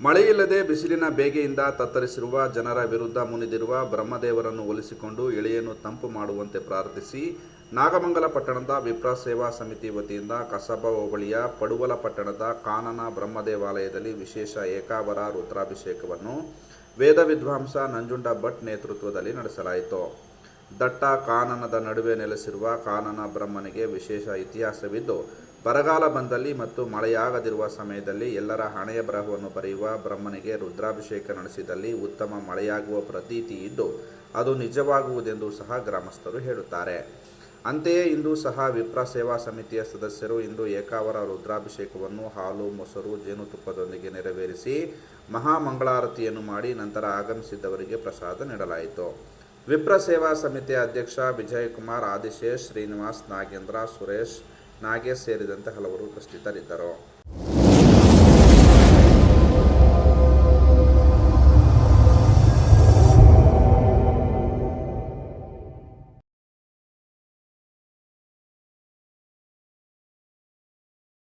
ಮಳೆಯಿಲ್ಲದೆ ಬಿಸಿಲಿನ ಬೇಗೆಯಿಂದ ತತ್ತರಿಸಿರುವ ಜನರ ವಿರುದ್ಧ ಮುನಿದಿರುವ ಬ್ರಹ್ಮದೇವರನ್ನು ಒಲಿಸಿಕೊಂಡು ಎಳೆಯನ್ನು ತಂಪು ಮಾಡುವಂತೆ ಪ್ರಾರ್ಥಿಸಿ ನಾಗಮಂಗಲ ಪಟ್ಟಣದ ವಿಪ್ರ ಸೇವಾ ಸಮಿತಿ ವತಿಯಿಂದ ಕಸಬಾ ಹೋಬಳಿಯ ಪಡುವಲ ಪಟ್ಟಣದ ಕಾನನ ಬ್ರಹ್ಮದೇವಾಲಯದಲ್ಲಿ ವಿಶೇಷ ಏಕಾವರ ರುದ್ರಾಭಿಷೇಕವನ್ನು ವೇದ ವಿದ್ವಾಂಸ ನಂಜುಂಡ ಭಟ್ ನೇತೃತ್ವದಲ್ಲಿ ನಡೆಸಲಾಯಿತು. ದಟ್ಟ ಕಾನನದ ನಡುವೆ ನೆಲೆಸಿರುವ ಕಾನನ ಬ್ರಹ್ಮನಿಗೆ ವಿಶೇಷ ಇತಿಹಾಸವಿದ್ದು ಬರಗಾಲ ಬಂದಲ್ಲಿ ಮತ್ತು ಮಳೆಯಾಗದಿರುವ ಸಮಯದಲ್ಲಿ ಎಲ್ಲರ ಹಣೆಯ ಬರಹವನ್ನು ಬರೆಯುವ ಬ್ರಹ್ಮನಿಗೆ ರುದ್ರಾಭಿಷೇಕ ನಡೆಸಿದಲ್ಲಿ ಉತ್ತಮ ಮಳೆಯಾಗುವ ಪ್ರತೀತಿ ಇದ್ದು, ಅದು ನಿಜವಾಗುವುದೆಂದು ಸಹ ಗ್ರಾಮಸ್ಥರು ಹೇಳುತ್ತಾರೆ. ಅಂತೆಯೇ ಇಂದು ಸಹ ವಿಪ್ರ ಸೇವಾ ಸಮಿತಿಯ ಸದಸ್ಯರು ಇಂದು ಏಕಾವರ ರುದ್ರಾಭಿಷೇಕವನ್ನು ಹಾಲು, ಮೊಸರು, ಜೇನುತುಪ್ಪದೊಂದಿಗೆ ನೆರವೇರಿಸಿ ಮಹಾಮಂಗಳಾರತಿಯನ್ನು ಮಾಡಿ ನಂತರ ಆಗಮಿಸಿದ್ದವರಿಗೆ ಪ್ರಸಾದ ನೀಡಲಾಯಿತು. ವಿಪ್ರ ಸೇವಾ ಸಮಿತಿಯ ಅಧ್ಯಕ್ಷ ವಿಜಯಕುಮಾರ್, ಆದಿಶೇಷ್, ಶ್ರೀನಿವಾಸ್, ನಾಗೇಂದ್ರ, ಸುರೇಶ್ ನಾಗೇಶ್ ಸೇರಿದಂತೆ ಹಲವರು ಉಪಸ್ಥಿತರಿದ್ದರು.